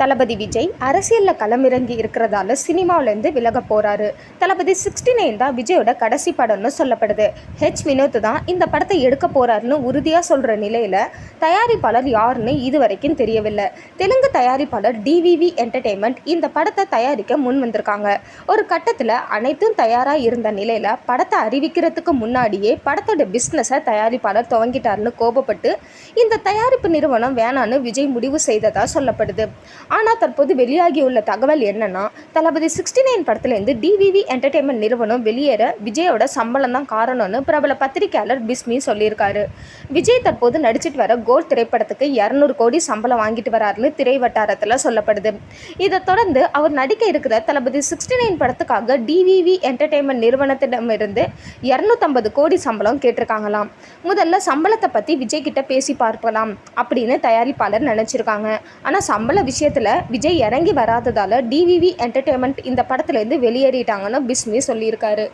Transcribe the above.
தளபதி விஜய் அரசியலில் களமிறங்கி இருக்கிறதால சினிமாவிலேருந்து விலக போகிறாரு தளபதி சிக்ஸ்டி நைன் தான் விஜயோட கடைசி படம்னு சொல்லப்படுது. ஹெச் வினோத் தான் இந்த படத்தை எடுக்க போகிறாருன்னு உறுதியாக சொல்கிற நிலையில் தயாரிப்பாளர் யாருன்னு இதுவரைக்கும் தெரியவில்லை. தெலுங்கு தயாரிப்பாளர் டிவிவி என்டர்டெயின்மெண்ட் இந்த படத்தை தயாரிக்க முன் வந்திருக்காங்க. ஒரு கட்டத்தில் அனைத்தும் தயாராக இருந்த நிலையில் படத்தை அறிவிக்கிறதுக்கு முன்னாடியே படத்தோட பிஸ்னஸை தயாரிப்பாளர் துவங்கிட்டாருன்னு கோபப்பட்டு இந்த தயாரிப்பு நிறுவனம் வேணான்னு விஜய் முடிவு செய்ததாக சொல்லப்படுது. ஆனால் தற்போது வெளியாகியுள்ள தகவல் என்னன்னா தளபதி சிக்ஸ்டி நைன் படத்துலேருந்து டிவிவி என்டர்டெயின்மெண்ட் நிறுவனம் வெளியேற விஜயோட சம்பளம் தான் காரணம்னு பிரபல பத்திரிகையாளர் பிஸ்மி சொல்லியிருக்காரு. விஜய் தற்போது நடிச்சிட்டு வர கோல் திரைப்படத்துக்கு இரநூறு கோடி சம்பளம் வாங்கிட்டு வராருன்னு திரை வட்டாரத்தில் சொல்லப்படுது. இதை தொடர்ந்து அவர் நடிக்க இருக்கிற தளபதி சிக்ஸ்டி நைன் படத்துக்காக டிவிவி என்டர்டெயின்மெண்ட் நிறுவனத்திடமிருந்து இரநூத்தம்பது கோடி சம்பளம் கேட்டிருக்காங்களாம். முதல்ல சம்பளத்தை பற்றி விஜய் கிட்ட பேசி பார்க்கலாம் அப்படின்னு தயாரிப்பாளர் நினச்சிருக்காங்க. ஆனால் சம்பள விஷயத்தை படத்தில் விஜய் இறங்கி வராததால் டிவிவி என்டர்டெயின்மெண்ட் இந்த படத்துலேருந்து வெளியேறிட்டாங்கன்னு பிஸ்மி சொல்லியிருக்காரு.